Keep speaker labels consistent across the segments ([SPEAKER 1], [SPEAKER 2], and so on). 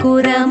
[SPEAKER 1] நேசக்குறமகள்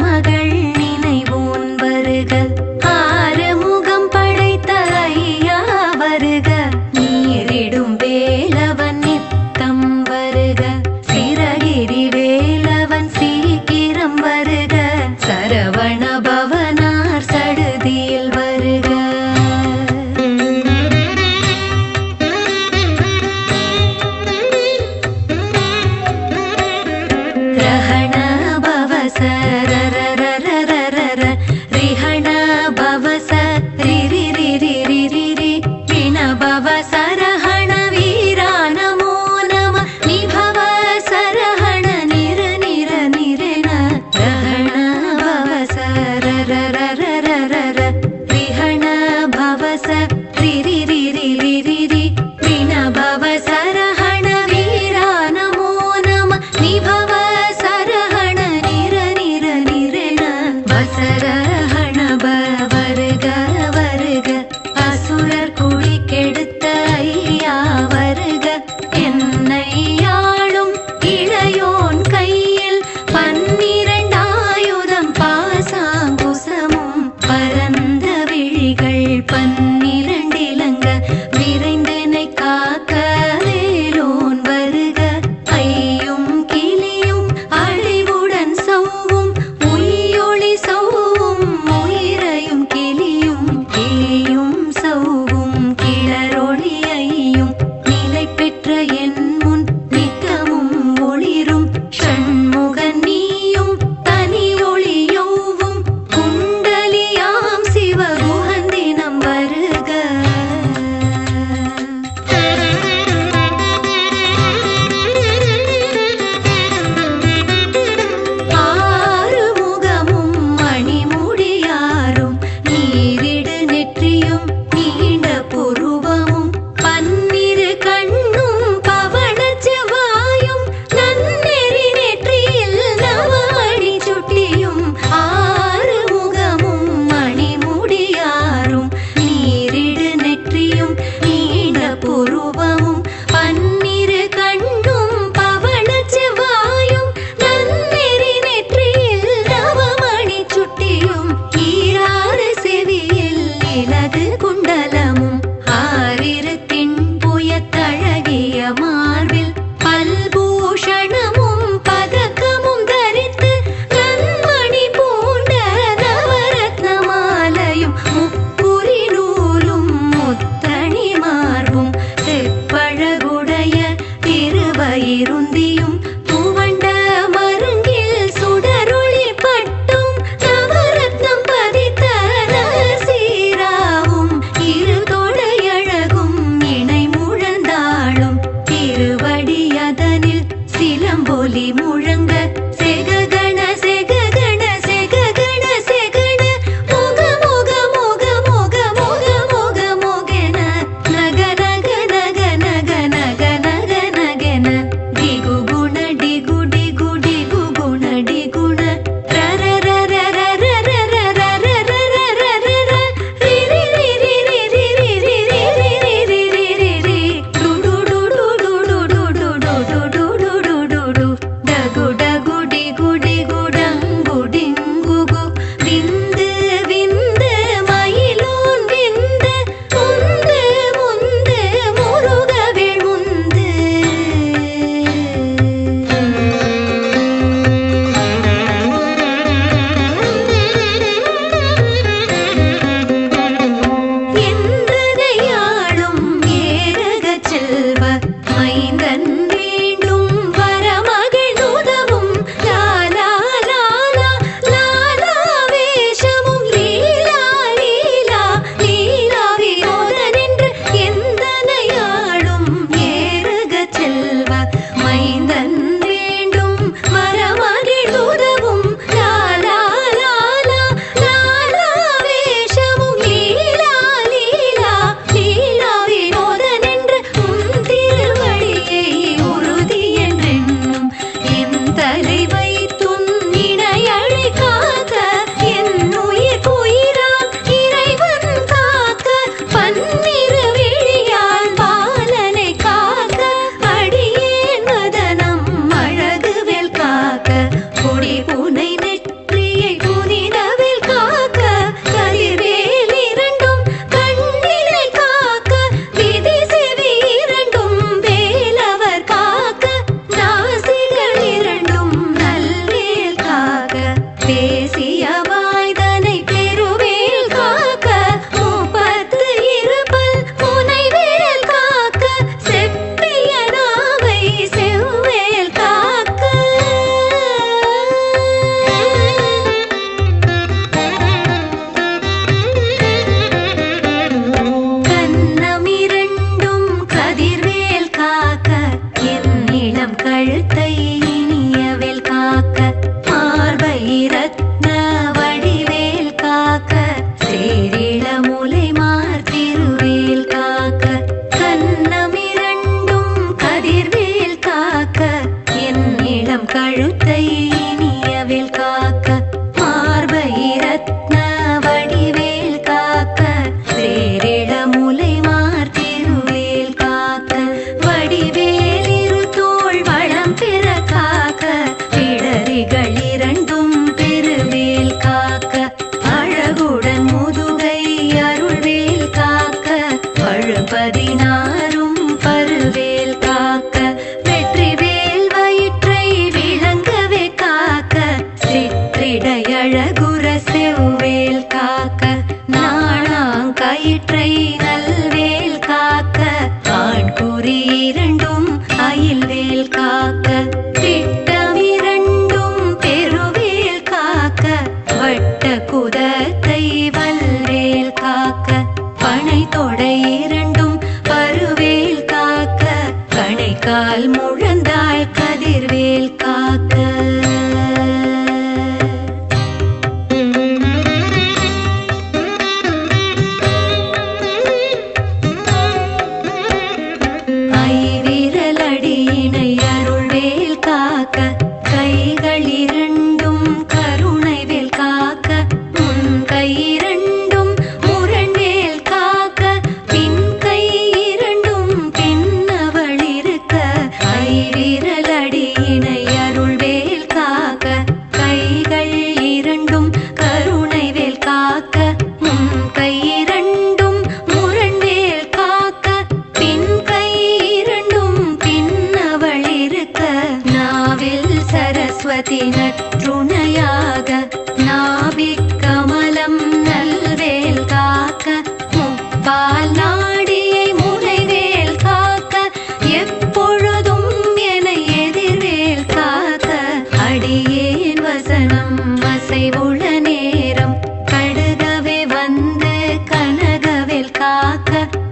[SPEAKER 1] పేరుంది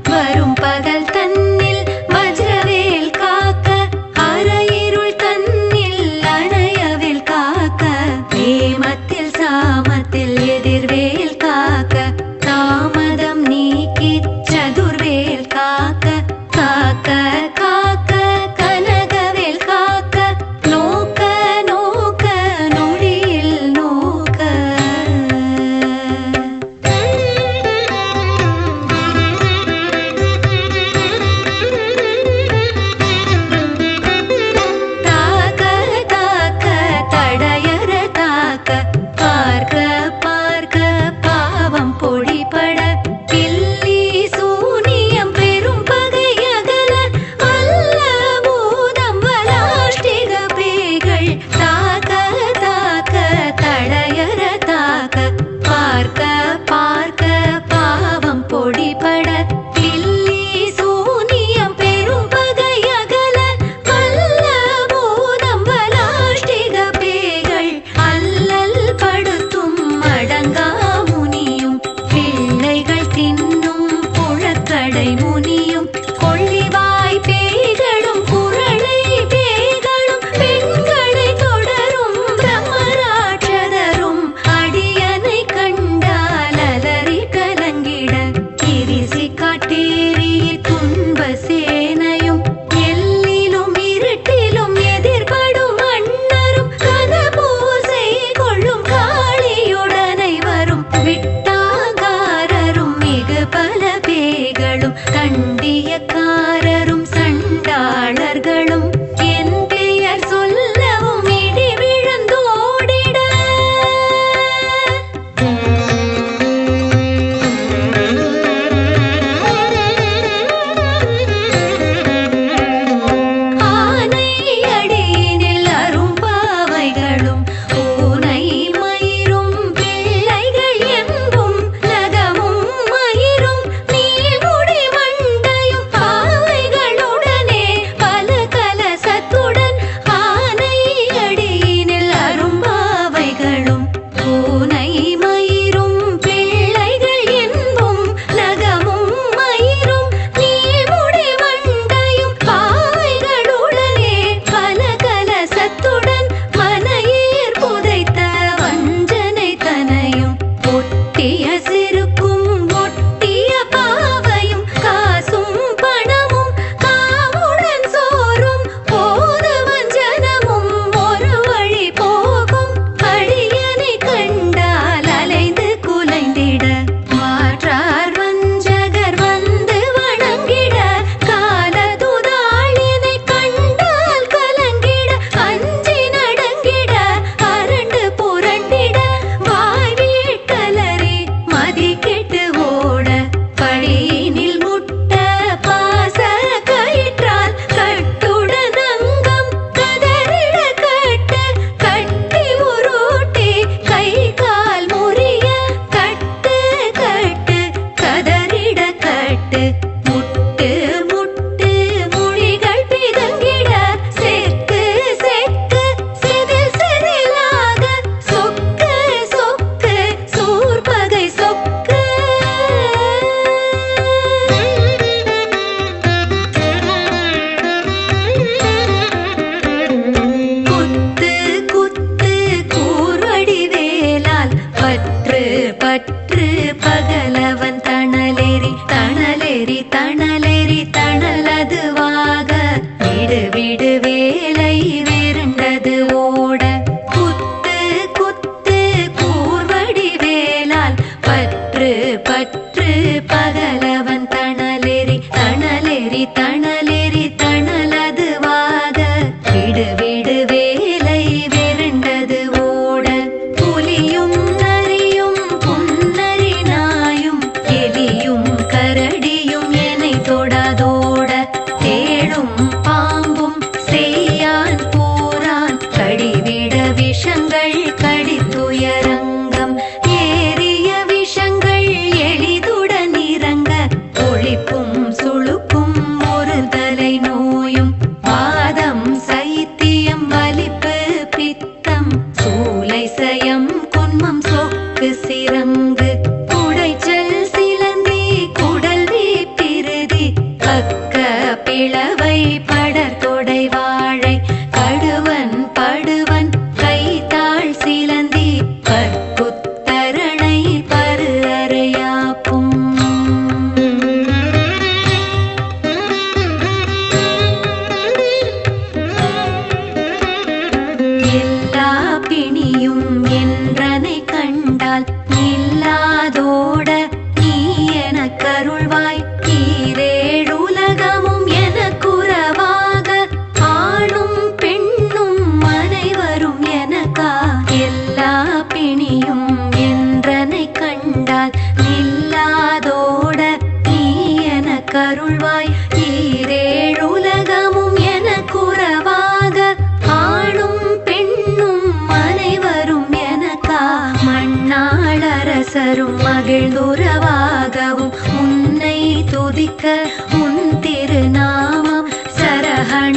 [SPEAKER 1] வரும் பகல் அரசரும் மகிழ்ந்துறவாகவும் உன்னை துதிக்க உன் திருநாமம் சரஹண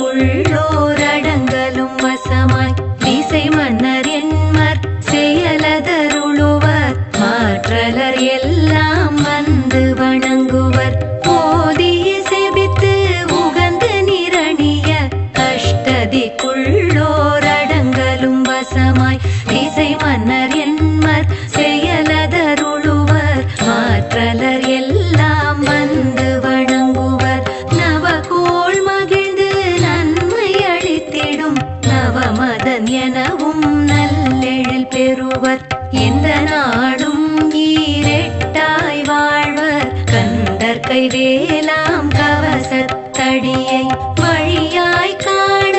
[SPEAKER 1] please. வழியை வழியாய் காண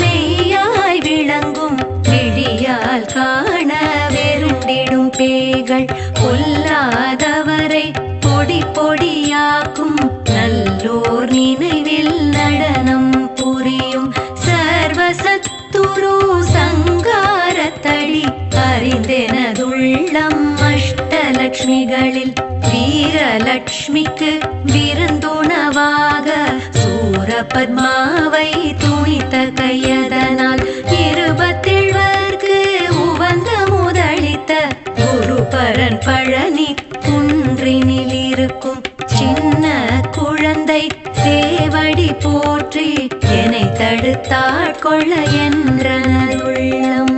[SPEAKER 1] மெய்யாய் விளங்கும் விழியால் காண வெருண்டிடும் பேய்கள் பொல்லாதவரை பொடி பொடியாக்கும் நல்லோர் நினைவில் நடனம் புரியும் சர்வசத்துரு சங்காரத்தடி அறிந்தெனதுள்ளம் அஷ்டலட்சுமிகளில் வீரலட்சுமி பத்மாவை துணித்த கையதனால் இருபத்தேழ்வர்க்கு உவந்த முதலித்த குருபரன் பழனி குன்றினில் இருக்கும் சின்ன குழந்தை தேவடி போற்றி என்னை தடுத்தாட்கொள்ள என்ற உள்ளம்